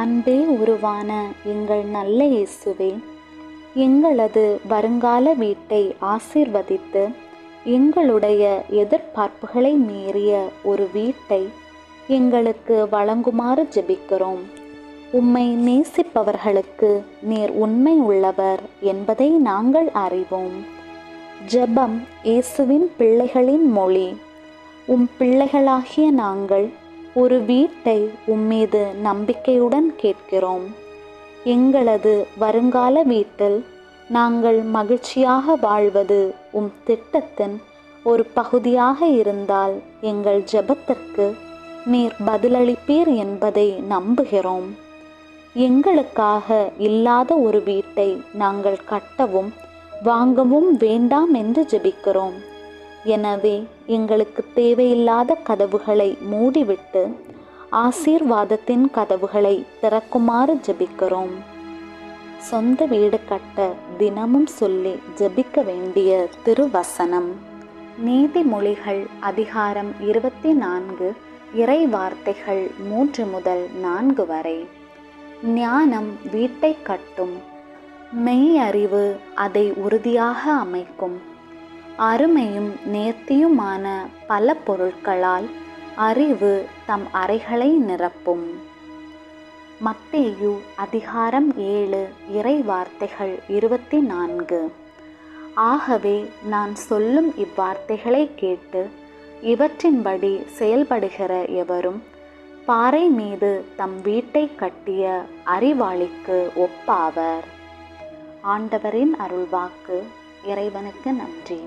அன்பே உருவான எங்கள் நல்ல இயேசுவே எங்களது வருங்கால வீட்டை ஆசிர்வதித்து எங்களுடைய எதிர்பார்ப்புகளை மீறிய ஒரு வீட்டை எங்களுக்கு வழங்குமாறு ஜெபிக்கிறோம். உம்மை நேசிப்பவர்களுக்கு நீர் உண்மை உள்ளவர் என்பதை நாங்கள் அறிவோம். ஜெபம் இயேசுவின் பிள்ளைகளின் மொழி. உம் பிள்ளைகளாகிய நாங்கள் ஒரு வீட்டை உம்மீது நம்பிக்கையுடன் கேட்கிறோம். எங்களது வருங்கால வீட்டில் நாங்கள் மகிழ்ச்சியாக வாழ்வது உம் திட்டத்தின் ஒரு பகுதியாக இருந்தால் எங்கள் ஜெபத்திற்கு நீர் பதிலளிப்பீர் என்பதை நம்புகிறோம். எங்களுக்காக இல்லாத ஒரு வீட்டை நாங்கள் கட்டவும் வாங்கவும் வேண்டாம் என்று ஜெபிக்கிறோம். எனவே எங்களுக்கு தேவையில்லாத கதவுகளை மூடிவிட்டு ஆசீர்வாதத்தின் கதவுகளை திறக்குமாறு ஜெபிக்கிறோம். சொந்த வீடு கட்ட தினமும் சொல்லி ஜபிக்க வேண்டிய திருவசனம். நீதிமொழிகள் அதிகாரம் இருபத்தி நான்கு இறை வார்த்தைகள் மூன்று முதல் நான்கு வரை. ஞானம் வீட்டை கட்டும். மெய் அறிவு அதை உறுதியாக அமைக்கும். அருமையும் நேர்த்தியுமான பல பொருட்களால் அறிவு தம் அறைகளை நிரப்பும். மத்தேயு அதிகாரம் ஏழு இறை வார்த்தைகள் இருபத்தி நான்கு ஆகவே நான் சொல்லும் இவ்வார்த்தைகளை கேட்டு இவற்றின்படி செயல்படுகிற எவரும் பாறை மீது தம் வீட்டை கட்டிய அறிவாளிக்கு ஒப்பாவர். ஆண்டவரின் அருள்வாக்கு இறைவனுக்கு நன்றி.